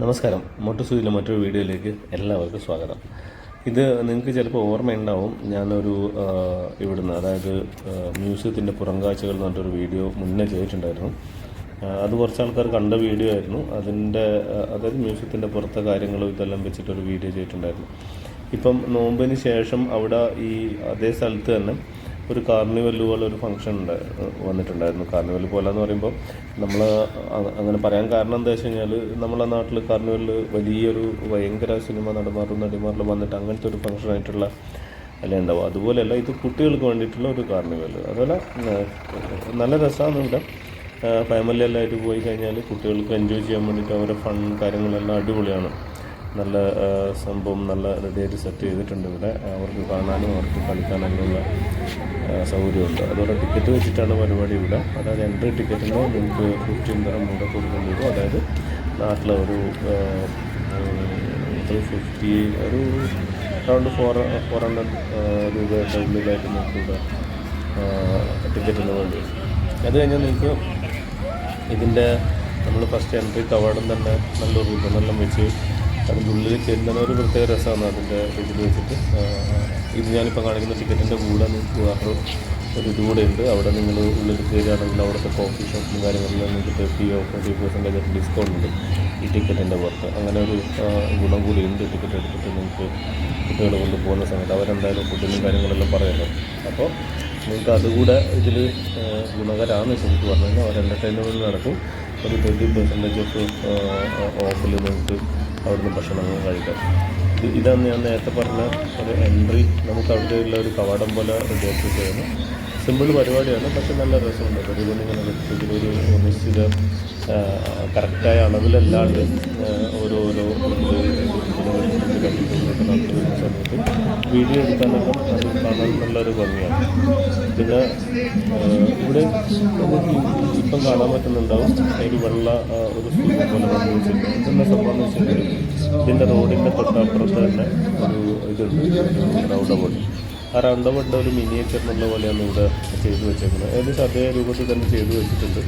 നമസ്കാരം. മോട്ടോസൂരിയിലെ മറ്റൊരു വീഡിയോയിലേക്ക് എല്ലാവർക്കും സ്വാഗതം. ഇത് നിങ്ങൾക്ക് ചിലപ്പോൾ ഓർമ്മയുണ്ടാവും. ഞാനൊരു ഇവിടുന്ന് അതായത് മ്യൂസിയത്തിന്റെ പുറംകാഴ്ചകൾ എന്ന് പറഞ്ഞിട്ടൊരു വീഡിയോ മുന്നേ ചെയ്തിട്ടുണ്ടായിരുന്നു. അത് കുറച്ച് ആൾക്കാർ കണ്ട വീഡിയോ ആയിരുന്നു. അതിന്റെ അതായത് മ്യൂസിയത്തിന്റെ പുറത്തെ കാര്യങ്ങളും ഇതെല്ലാം വെച്ചിട്ടൊരു വീഡിയോ ചെയ്തിട്ടുണ്ടായിരുന്നു. ഇപ്പം നോമ്പിന് ശേഷം അവിടെ ഈ അതേ സ്ഥലത്ത് തന്നെ ഒരു കാർണിവൽ പോലെ ഒരു ഫംഗ്ഷൻ വന്നിട്ടുണ്ടായിരുന്നു. കാർണിവൽ പോലെ എന്ന് പറയുമ്പോൾ നമ്മൾ അങ്ങനെ പറയാൻ കാരണം എന്താ വെച്ച് കഴിഞ്ഞാൽ നമ്മളെ നാട്ടിൽ കാർണിവലിൽ വലിയൊരു ഭയങ്കര സിനിമ നടന്മാരും നടിമാരിലും വന്നിട്ട് അങ്ങനത്തെ ഒരു ഫംഗ്ഷൻ ആയിട്ടുള്ള അല്ല ഉണ്ടാവും അതുപോലെയല്ല ഇത് കുട്ടികൾക്ക് വേണ്ടിയിട്ടുള്ള ഒരു കാർണിവൽ അതുപോലെ നല്ല രസമാണ് ഇവിടെ ഫാമിലി എല്ലാം ആയിട്ട് പോയി കഴിഞ്ഞാൽ കുട്ടികൾക്ക് എൻജോയ് ചെയ്യാൻ വേണ്ടിയിട്ട് അവരുടെ ഫൺ കാര്യങ്ങളെല്ലാം അടിപൊളിയാണ്. നല്ല സംഭവം നല്ല റെഡിയായിട്ട് സെറ്റ് ചെയ്തിട്ടുണ്ട് ഇവിടെ. അവർക്ക് കാണാനും അവർക്ക് കളിക്കാനുള്ള സൗകര്യമുണ്ട്. അതുപോലെ ടിക്കറ്റ് വെച്ചിട്ടാണ് പരിപാടി ഇവിടെ. അതായത് എൻട്രി ടിക്കറ്റിന് നിങ്ങൾക്ക് ഫിഫ്റ്റീൻ തരം കൂടെ കൊടുക്കേണ്ടി വരും. അതായത് നാട്ടിലെ ഒരു ഫിഫ്റ്റി ഒരു അറൗണ്ട് ഫോർ ഫോർ ഹൺഡ്രഡ് രൂപയുടെ ഉള്ളിലായിട്ട് നിങ്ങൾക്ക് ഇവിടെ ടിക്കറ്റിന് വേണ്ടി. അത് കഴിഞ്ഞാൽ നിങ്ങൾക്ക് ഇതിന്റെ നമ്മൾ ഫസ്റ്റ് എൻട്രി കവാടം തന്നെ നല്ലൊരു റിബണെല്ലാം വെച്ച് അതിന്റെ ഉള്ളിൽ ചെല്ലുന്ന ഒരു പ്രത്യേക രസമാണ് അതിന്റെ ഇതിൽ വെച്ചിട്ട്. ഇത് ഞാനിപ്പോൾ കാണിക്കുന്ന ടിക്കറ്റിന്റെ കൂടെ ഒരു ഇത് കൂടെ ഉണ്ട്. അവിടെ നിങ്ങൾ ഉള്ളിൽ കയറുകയാണെങ്കിൽ അവിടുത്തെ കോഫി ഷോപ്പും കാര്യങ്ങളിലും നിങ്ങൾക്ക് thirty or forty percentage discount ഉണ്ട് ഈ ടിക്കറ്റിന്റെ പുറത്ത്. അങ്ങനെ ഒരു ഗുണം കൂടി ഉണ്ട് ടിക്കറ്റ് എടുത്തിട്ട് നിങ്ങൾക്ക് കുട്ടികളെ കൊണ്ട് പോകുന്ന സമയത്ത്. അവരെന്തായാലും ഫുഡിനും കാര്യങ്ങളെല്ലാം പറയുന്നത് അപ്പോൾ നിങ്ങൾക്ക് അതുകൂടെ ഇതിൽ ഗുണകരമാണ് ശരിക്കും പറഞ്ഞു കഴിഞ്ഞാൽ അവർ എന്റർടൈൻമെന്റ് നടക്കും. ഒരു തേർട്ടി പെർസെന്റേജ് ഓഫ് ഓഫിൽ നിങ്ങൾക്ക് അവിടുന്ന് ഭക്ഷണങ്ങൾ കഴിക്കാം. ഇത് ഇതാണ് ഞാൻ നേരത്തെ പറഞ്ഞ ഒരു എൻട്രി നമുക്ക് അവിടെയുള്ള ഒരു കവാടം പോലെ റെഡിയാക്കി ചെയ്യുന്നു സിമ്പിൾ പരിപാടിയാണ് പക്ഷെ നല്ല രസമുണ്ട്. വെച്ചിട്ട് ഒരു നിശ്ചിത കറക്റ്റായ അളവിലല്ലാണ്ട് ഓരോരോ സമയത്ത് വീഡിയോ എടുക്കാനൊക്കെ അത് കാണാൻ നല്ലൊരു ഭംഗിയാണ്. പിന്നെ ഇവിടെ ഇപ്പം കാണാൻ പറ്റുന്നുണ്ടാവും ഒരു വെള്ള ഒരു സ്കൂൾ പോലെ വന്നു വെച്ചിട്ട് ഇതെന്താ സംഭവം എന്ന് ഇതിന്റെ റോഡിന്റെ തൊട്ടപ്പുറത്ത് തന്നെ ഒരു ഇതുണ്ട് റൗഡ് അബൌട്ട് ആ റൗണ്ട് അബൌട്ടിന്റെ ഒരു മിനിയേച്ചർ എന്നുള്ള പോലെയാണ് ഇവിടെ ചെയ്തു വെച്ചേക്കുന്നത്. ഏകദേശം അതേ രൂപത്തിൽ തന്നെ ചെയ്തു വെച്ചിട്ടുണ്ട്.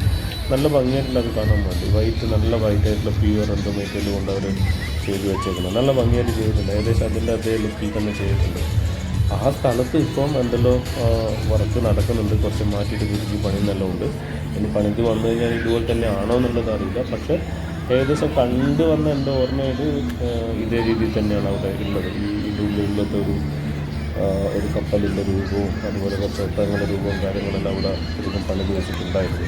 നല്ല ഭംഗിയായിട്ടുണ്ട് അത് കാണാൻ വേണ്ടി. വൈറ്റ് നല്ല വൈറ്റ് ആയിട്ടുള്ള പ്യൂർ എന്ത് മെറ്റീരിയൽ കൊണ്ട് അവർ ചെയ്തു വെച്ചേക്കുന്നത്. നല്ല ഭംഗിയായിട്ട് ചെയ്തിട്ടുണ്ട്. ഏകദേശം അതിന്റെ അതേ ലുക്കിൽ തന്നെ ചെയ്തിട്ടുണ്ട്. ആ സ്ഥലത്ത് ഇപ്പം എന്തെല്ലോ വർക്ക് നടക്കുന്നുണ്ട്. കുറച്ച് മാറ്റിയിട്ട് പണി നല്ല ഉണ്ട്. ഇനി പണിക്ക് വന്നു കഴിഞ്ഞാൽ ഇതുപോലെ തന്നെ ആണോ എന്നുള്ളത് അറിയില്ല. പക്ഷേ ഏകദേശം കണ്ടു വന്ന എന്റെ ഓർമ്മയിൽ ഇതേ രീതിയിൽ തന്നെയാണ് അവിടെ ഉള്ളത്. ഈ ഇതിന്റെ ഉള്ളിലത്തെ ഒരു ഒരു കപ്പലിന്റെ രൂപവും അതുപോലെ കുറച്ച് ഒട്ടകങ്ങളുടെ രൂപവും കാര്യങ്ങളെല്ലാം അവിടെ ശരിക്കും പണിത് വെച്ചിട്ടുണ്ടായിരുന്നു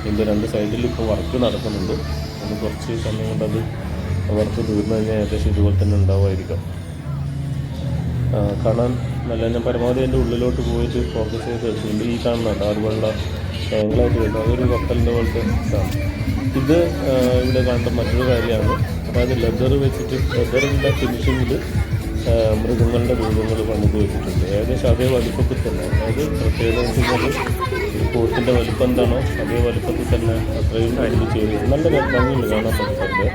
ഇതിന്റെ രണ്ട് സൈഡിൽ ഇപ്പോൾ വർക്ക് നടക്കുന്നുണ്ട്. അത് കുറച്ച് സമയം കൊണ്ട് അത് വർക്ക് തീർന്നു കഴിഞ്ഞാൽ ഏകദേശം ഇതുപോലെ തന്നെ ഉണ്ടാവുമായിരിക്കാം. കാണാൻ നല്ല ഞാൻ പരമാവധി എന്റെ ഉള്ളിലോട്ട് പോയിട്ട് ഫോക്കസ് ചെയ്ത് എടുത്തിട്ടുണ്ട്. ഈ കാണുന്നുണ്ട് അതുപോലുള്ള ആംഗിളായിട്ട് വരുന്നത് അതൊരു കപ്പലിന്റെ പോലത്തെ ഇതാണ്. ഇത് ഇവിടെ കാണേണ്ട മറ്റൊരു കാര്യമാണ്. അതായത് ലെതർ വെച്ചിട്ട് ലെതറിന്റെ ഫിനിഷിങ്ങിൽ മൃഗങ്ങളുടെ രൂപങ്ങൾ പണിത് വെച്ചിട്ടുണ്ട് ഏകദേശം അതേ വലിപ്പത്തിൽ തന്നെ. അതായത് പ്രത്യേകത എന്ന് വെച്ച് പോത്തിന്റെ വലിപ്പം എന്താണോ അതേ വലിപ്പത്തിൽ തന്നെ അത്രയും അതിൽ ചെയ്ത് നല്ല ഭംഗിയുണ്ട് കാണാൻ പറ്റുന്നുണ്ട്.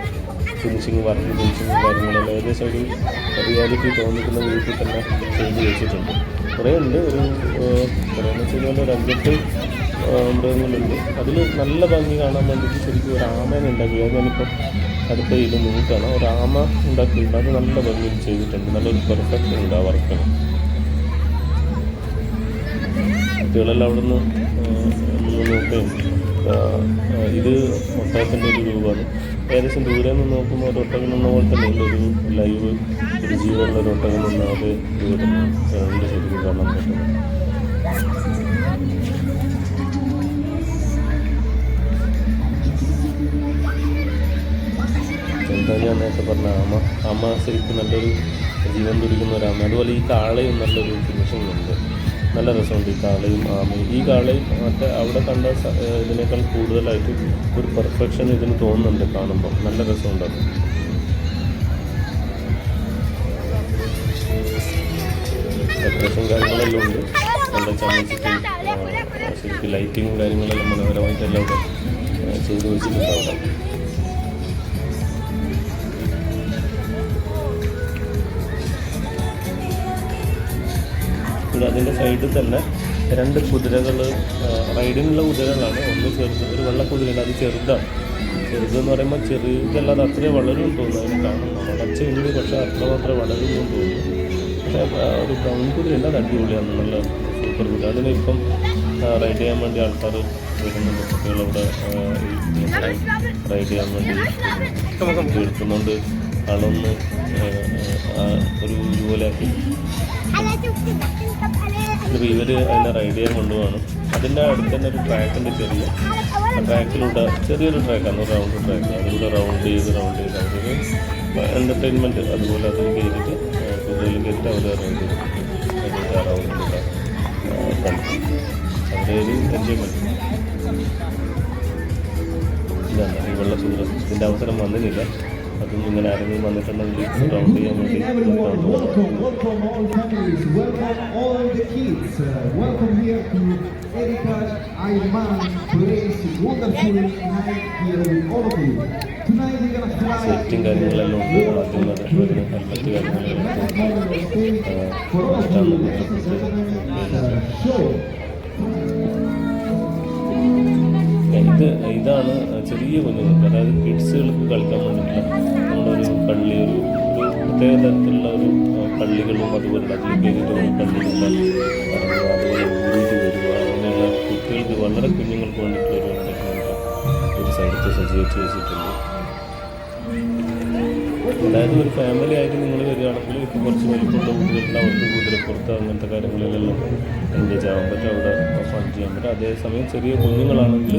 ഫിനിഷിങ് വർക്ക് ഫിനിഷിങ് കാര്യങ്ങളെല്ലാം ഏകദേശം ഒരു റിയാലിറ്റി തോന്നിക്കുന്ന വീട്ടിൽ തന്നെ ചെയ്ത് വെച്ചിട്ടുണ്ട്. കുറേ ഉണ്ട്. ഒരു കുറേ കഴിഞ്ഞാൽ ഒരു അഞ്ചെട്ട് മൃഗങ്ങളുണ്ട്. അതിൽ നല്ല ഭംഗി കാണാൻ വേണ്ടിയിട്ട് ശരിക്കും ഒരു ആമേനെ ഉണ്ടാക്കി. അടുത്ത ഇത് നോക്കുകയാണ്. ഒരു ആമ ഉണ്ടാക്കിയിട്ടുണ്ട്. അത് നല്ല ഭംഗിയിൽ ചെയ്തിട്ടുണ്ട്. നല്ലൊരു പെർഫെക്റ്റ് ഉണ്ട് ആ വർക്കിന് കുട്ടികളെല്ലാം അവിടെ നിന്ന് നോക്കുകയും ഇത് ഒട്ടകത്തിന്റെ ഒരു രൂപമാണ്. ഏകദേശം ദൂരെ നിന്ന് നോക്കുമ്പോൾ ഒരു ഒട്ടകം നിന്ന പോലെ തന്നെ ഒരു ലൈവ് ഒരു ജീവനുള്ള ഒരു ഒട്ടകം നിന്ന അതേ രൂപത്തിൽ ശരിക്കും കാണാൻ പറ്റുന്നത്. നേരത്തെ പറഞ്ഞ അമ്മ അമ്മ ശരിക്കും നല്ലൊരു ജീവൻ തുടിക്കുന്ന ഒരു ആമ അതുപോലെ ഈ കാളയും നല്ലൊരു ഫിനിഷിംഗ് ഉണ്ട്. നല്ല രസമുണ്ട് ഈ കാളയും ആമയും. ഈ കാളയും മറ്റേ അവിടെ കണ്ട ഇതിനേക്കാൾ കൂടുതലായിട്ട് ഒരു പെർഫെക്ഷൻ ഇതിന് തോന്നുന്നുണ്ട് കാണുമ്പോൾ നല്ല രസമുണ്ട് അത്. ഡെക്കറേഷൻ കാര്യങ്ങളെല്ലാം ഉണ്ട്. നല്ല ചമ്മച്ചിട്ടും ശരിക്കും ലൈറ്റിങ്ങും കാര്യങ്ങളെല്ലാം മനോഹരമായിട്ടെല്ലാം ചെയ്തു ചെയ്തു പിന്നെ അതിന്റെ സൈഡിൽ തന്നെ രണ്ട് കുതിരകൾ റൈഡിനുള്ള കുതിരകളാണ്. ഒന്ന് ചെറുത് ഒരു വെള്ള കുതിരയുണ്ട്. അത് ചെറുതാണ്. ചെറുതെന്ന് പറയുമ്പോൾ ചെറുതല്ലാതെ അത്ര വളരും തോന്നുന്നു. അതിന് കാണുമ്പോൾ വളർച്ചയുണ്ട് പക്ഷേ അത്ര മാത്രമേ എന്ന് തോന്നുന്നു. പക്ഷേ ഒരു ബ്രൗൺ കുതിരയുണ്ട്. അത് അടിപൊളിയാണ് നല്ല സൂപ്പർ കുതിര. അതിന് ഇപ്പം റൈഡ് ചെയ്യാൻ വേണ്ടി ആൾക്കാർ വരുന്നുണ്ട്. കുട്ടികളവിടെ റൈഡ് ചെയ്യാൻ വേണ്ടി എടുക്കുന്നുണ്ട് ആളൊന്ന് ഒരു ഇതുപോലെയാക്കി ഇത് ഇവർ അതിനെ റൈഡ് ചെയ്യാൻ കൊണ്ടുപോകണം അതിന്റെ അടുത്ത് തന്നെ ഒരു ട്രാക്കിന്റെ ചെറിയ. ട്രാക്കിലൂടെ ചെറിയൊരു ട്രാക്കാണ് റൗണ്ട് ട്രാക്ക് അതിലൂടെ റൗണ്ട് ചെയ്ത് റൗണ്ട് ചെയ്ത് അവർ എന്റർടൈൻമെന്റ് അതുപോലെ അതിൽ കയറിയിട്ട് കുതിരയിൽ കയറിയിട്ട് അവർ റൈഡ് ചെയ്ത് റൗണ്ടിലൂടെ കളിക്കും. എൻജോയ്മെന്റ് ഇതാണ് ഈ വെള്ള ഇതിന്റെ അവസരം വന്നിട്ടില്ല. അതും ഇങ്ങനെ ആരെങ്കിലും വന്നിട്ടുണ്ടെങ്കിൽ റൗണ്ട് ചെയ്യാൻ വേണ്ടി Welcome, നോക്കാം. welcome, welcome all families, welcome all the kids, uh, welcome here to Erika Ayman today's wonderful night here with all of you. Tonight we're gonna fly സെറ്റും കാര്യങ്ങളെല്ലാം ഉണ്ട് ആദ്യം അത് ഒരു ഹെൽമെറ്റ് കാര്യങ്ങളെല്ലാം ഇത് ഇതാണ് ചെറിയ കുഞ്ഞുങ്ങൾക്ക് അതായത് കിഡ്സുകൾക്ക് കളിക്കാൻ വേണ്ടിയിട്ടുള്ള നമ്മളൊരു കള്ളി ഒരു പ്രത്യേക തരത്തിലുള്ള ഒരു പള്ളികളും അതുപോലെ ഒരു കള്ളിയുള്ള അതുപോലെ ഊരിയിട്ട് വരിക അങ്ങനെയുള്ള കുട്ടികൾക്ക് വളരെ കുഞ്ഞുങ്ങൾക്ക് വേണ്ടിയിട്ടുള്ള ഒരു ഒരു സ്ഥലത്ത് സജ്ജീകരിച്ച് വെച്ചിട്ടുണ്ട്. അതായത് ഒരു ഫാമിലി ആയിട്ട് നിങ്ങൾ വരികയാണെങ്കിൽ ഇപ്പോൾ കുറച്ച് വലിപ്പമുള്ള കുട്ടികളുണ്ട് അവർക്ക് കുതിരപ്പുറത്ത് അങ്ങനത്തെ കാര്യങ്ങളിലെല്ലാം എൻഗേജ് ആവാൻ പറ്റും. അവിടെ ഫണ്ട് ചെയ്യാൻ പറ്റും. അതേസമയം ചെറിയ കുഞ്ഞുങ്ങളാണെങ്കിൽ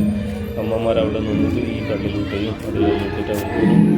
അമ്മമാർ അവിടെ നിന്നിട്ട് ഈ കള്ളിലൂട്ടയും അത് കഴിഞ്ഞിട്ട് അവർക്ക്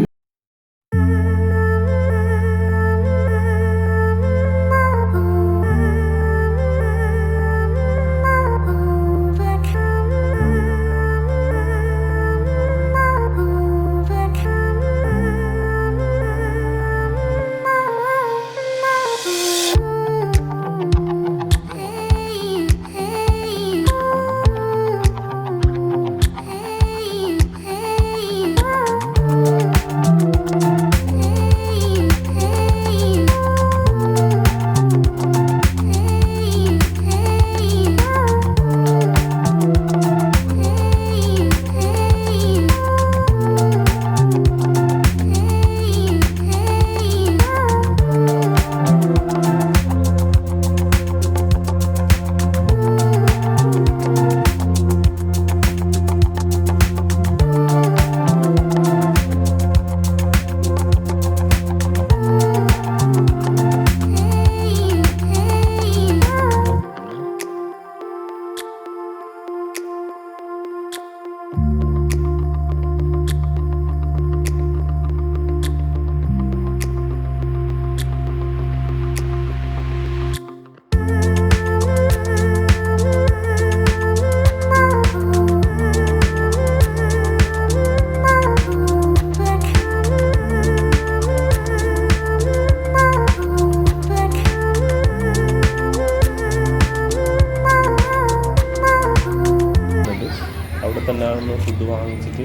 തന്നെ ആണെന്ന് ഫുഡ് വാങ്ങിച്ചിട്ട്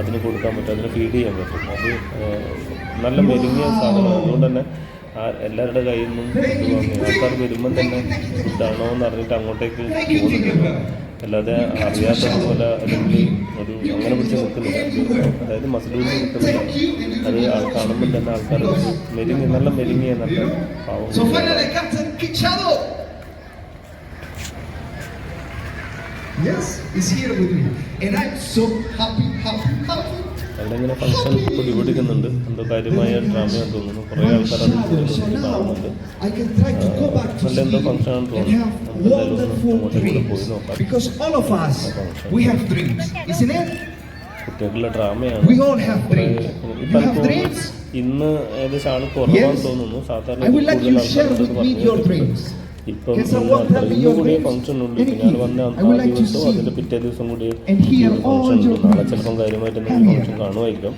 അതിന് കൊടുക്കാൻ പറ്റും അതിന് ഫീഡ് ചെയ്യാൻ പറ്റും. അത് നല്ല മെരുങ്ങിയ സാധനമാണ്. അതുകൊണ്ട് തന്നെ ആ എല്ലാവരുടെ കയ്യിൽ നിന്നും ഫുഡ് വാങ്ങി. ആൾക്കാർ വരുമ്പം തന്നെ ഫുഡാണോ എന്ന് അറിഞ്ഞിട്ട് അങ്ങോട്ടേക്ക് പോകുന്നുണ്ട്. അല്ലാതെ അറിയാത്തതുപോലെ അല്ലെങ്കിൽ ഒരു അങ്ങനെ പിടിച്ച് നിൽക്കുന്നില്ല. അതായത് മസിലൂരിൽ നിൽക്കുന്നില്ല. അത് ആൾ കാണുമ്പോൾ തന്നെ ആൾക്കാർ മെരുങ്ങി നല്ല മെരുങ്ങിയ നല്ല പാവം Yes, is here with me. And I'm so happy, happy, happy. അവിടെ ഇങ്ങനെ ഫംഗ്ഷൻ പൊടിപൊടിക്കുന്നുണ്ട് എന്തോ കാര്യമായ ഡ്രാമയാന്ന് തോന്നുന്നു കുറേ ആൾക്കാർ അത് So കൂടുതൽ now കാണുന്നുണ്ട് I can try to go back to നല്ല എന്തോ sleep ഫംഗ്ഷൻ ആണെന്ന് and തോന്നുന്നു have നമുക്ക് എന്തായാലും ഒന്ന് wonderful അങ്ങോട്ടേക്ക് കൂടെ പോയി dreams. നോക്കാം Because all of us, we have dreams, isn't it? കുട്ടികളുടെ ഡ്രാമയാണ് We all have കുറേ dreams. ഇപ്പം You have എനിക്ക് dreams? ഇന്ന് ഏകദേശം ആൾ കുറവാന്ന് Yes. തോന്നുന്നു സാധാരണ I would like you കൂടുതൽ to share ആൾക്കാരുണ്ടെന്ന് with me your പറഞ്ഞു dreams. ഇപ്പം Can someone tell me ഇന്ന് your കൂടിയ dreams? ഫംഗ്ഷൻ ഉണ്ട് Any ഞാൻ വന്ന I would ആ like to ദിവസവും see അതിന്റെ പിറ്റേ ദിവസം കൂടി and hear all function your ഉണ്ട് നാളെ dreams. ചിലപ്പം കാര്യമായിട്ട് എന്തെങ്കിലും Come here. ഫംഗ്ഷൻ കാണുമായിരിക്കും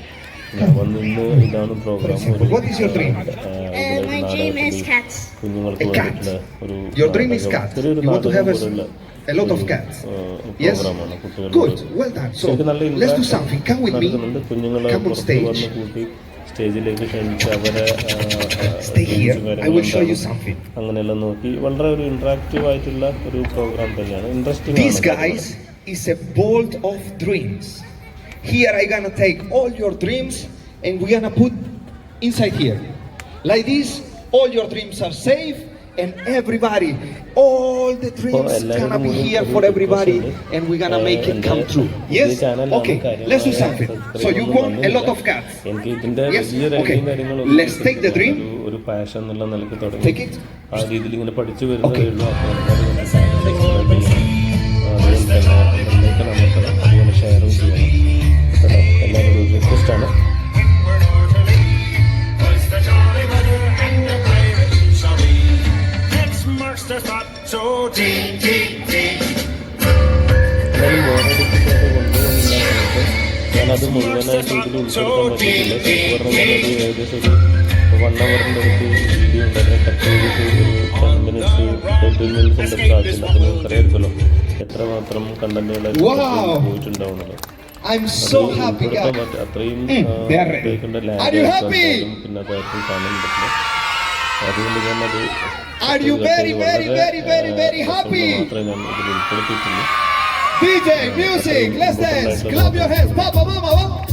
ഞാൻ വന്ന് ഇന്ന് ഇതാണ് programme example, what is your dream? Uh, my dream is cats. കുഞ്ഞുങ്ങൾക്ക് A cat. വേണ്ടിയിട്ടുള്ള ഒരു Your dream is നാടകം. cats. ചെറിയൊരു You want to നാടകം have a, പോലുള്ള a lot of ഒരു, cats. ആ, Yes? പ്രോഗ്രാമാണ് കുട്ടികളുടെ Good, well done. So ശരിക്കും നല്ല let's do interaction something. Come with me. നടക്കുന്നുണ്ട് കുഞ്ഞുങ്ങളെ Come on പുറത്ത് stage. സ്റ്റേജിലേക്ക് ക്ഷണിച്ച് അവരെ. അങ്ങനെയെല്ലാം നോക്കി വളരെ ഒരു ഇന്ററാക്റ്റീവ് ആയിട്ടുള്ള ഒരു പ്രോഗ്രാം തന്നെയാണ് interesting is a bolt of dreams. Here I gonna take all your dreams and we gonna put inside here. Like this, all your dreams are safe and everybody, all the dreams gonna be here for everybody and we're gonna make it come true. Yes? Okay, let's do something. So you want a lot of cats. Yes, okay. Let's take the dream. ഒരു- ഒരു passion എന്നുള്ള നിലയ്ക്ക് Take തുടങ്ങി it. ആ രീതിയിൽ ഇങ്ങനെ പഠിച്ചു വരുന്നതേ Okay. ഉള്ളൂ ഞാനത് മുഴുവനായിട്ട് ഇതിൽ ഉൾപ്പെടുത്താൻ പറ്റിയിട്ടില്ല. പറഞ്ഞാൽ ഞാനത് ഏകദേശം ഒരു വൺ അവറിന്റെ അടുത്ത് വീഡിയോ ഉണ്ടായിരുന്നു കട്ട് ചെയ്തിട്ട് ടെൻ മിനിറ്റ്സ് തേർട്ടീൻ മിനിറ്റ്സിന്റെ അടുത്ത് ആക്കിയില്ല അപ്പോൾ നിങ്ങൾക്ക് അറിയാമല്ലോ എത്രമാത്രം കണ്ടന്റുകളായിട്ട്. പോയിട്ടുണ്ടാവുന്നത്. ഉൾപ്പെടുത്താൻ. പറ്റ- അത്രയും happy? പിന്നെ അതായിട്ടും കാണാൻ പറ്റില്ല. അതുകൊണ്ട് ഞാനത് Are you very, very, very, very, very happy? മാത്രമേ ഞാൻ ഇതിൽ ഉൾപ്പെടുത്തിയിട്ടുള്ളൂ DJ, music, let's dance. Clap your hands. Papa, mama, vamos.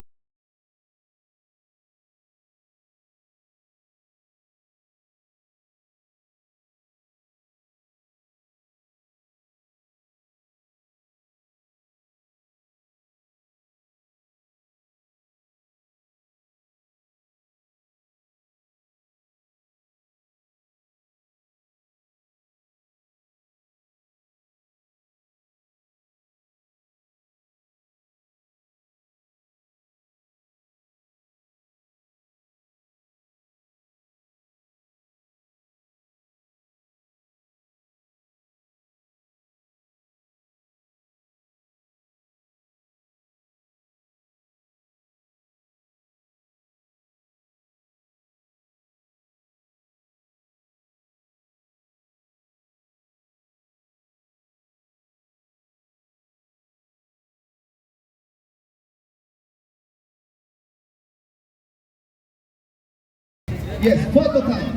Yes, photo time.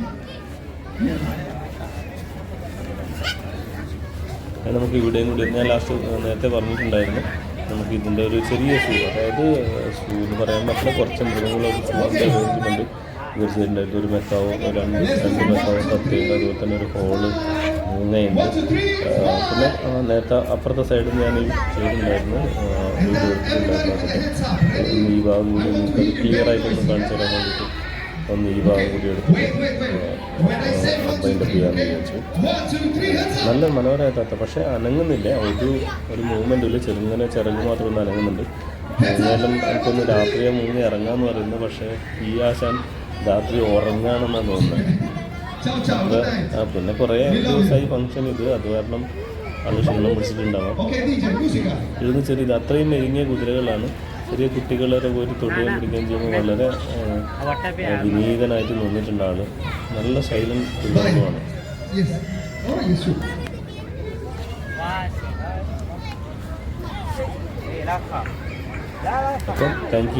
നമുക്ക് ഇവിടെയും കൂടി ഞാൻ ലാസ്റ്റ് നേരത്തെ പറഞ്ഞിട്ടുണ്ടായിരുന്നു. നമുക്ക് ഇതിന്റെ ഒരു ചെറിയ ഷൂ അതായത് ഷൂ എന്ന് പറയാൻ പറ്റില്ല കുറച്ച് മൃഗങ്ങളൊക്കെ സൂവിന്റെ അറേഞ്ച്മെന്റ് തീർച്ചയായിട്ടും ഒരു മെത്താവോ രണ്ട് രണ്ട് മെത്താവോ കത്തിയുണ്ട് അതുപോലെ തന്നെ ഒരു ഹോൾ ആ, പിന്നെ നേരത്തെ അപ്പുറത്തെ സൈഡിൽ ഞാൻ ചെയ്തിട്ടുണ്ടായിരുന്നു. വീഡിയോ എടുത്തിട്ടുണ്ടായിരുന്നു. ഈ ഭാഗം കൂടി നമുക്ക് ക്ലിയർ ആയിട്ടൊന്ന് കാണിച്ചു തരാൻ വേണ്ടിയിട്ട് ഒന്ന് ഈ ഭാഗം കൂടി എടുത്ത് മൈൻഡപ്പ് ചെയ്യാമെന്ന് വിചാരിച്ചു. നല്ല മനോഹരമായ തത്ത പക്ഷെ അനങ്ങുന്നില്ല. ഒരു ഒരു മൂവ്മെന്റ് ഇല്ല? ചെറുങ്ങനെ ചിറക് മാത്രം ഒന്ന് അനങ്ങുന്നുണ്ട്. എന്തായാലും എനിക്കൊന്ന് രാത്രിയെ മൂങ്ങി ഇറങ്ങാന്ന് പറയുന്നത് പക്ഷേ ഈ ആശാൻ രാത്രി ഉറങ്ങാണെന്നാണ് തോന്നുന്നത്. ആ പിന്നെ കുറേ ദിവസമായി ഫംഗ്ഷൻ ഇത്. അത് കാരണം അത് ക്ഷീണം പിടിച്ചിട്ടുണ്ടാവാം. Musica. ചെറിയ ഇത് അത്രയും മെരുങ്ങിയ കുതിരകളാണ്. ചെറിയ കുട്ടികളെ പോയിട്ട് തൊടുകയും പിടിക്കുകയും ചെയ്യുമ്പോൾ വളരെ വിനീതനായിട്ട് നിന്നിട്ടുണ്ട് ആൾ നല്ല yes, sure. അപ്പം താങ്ക്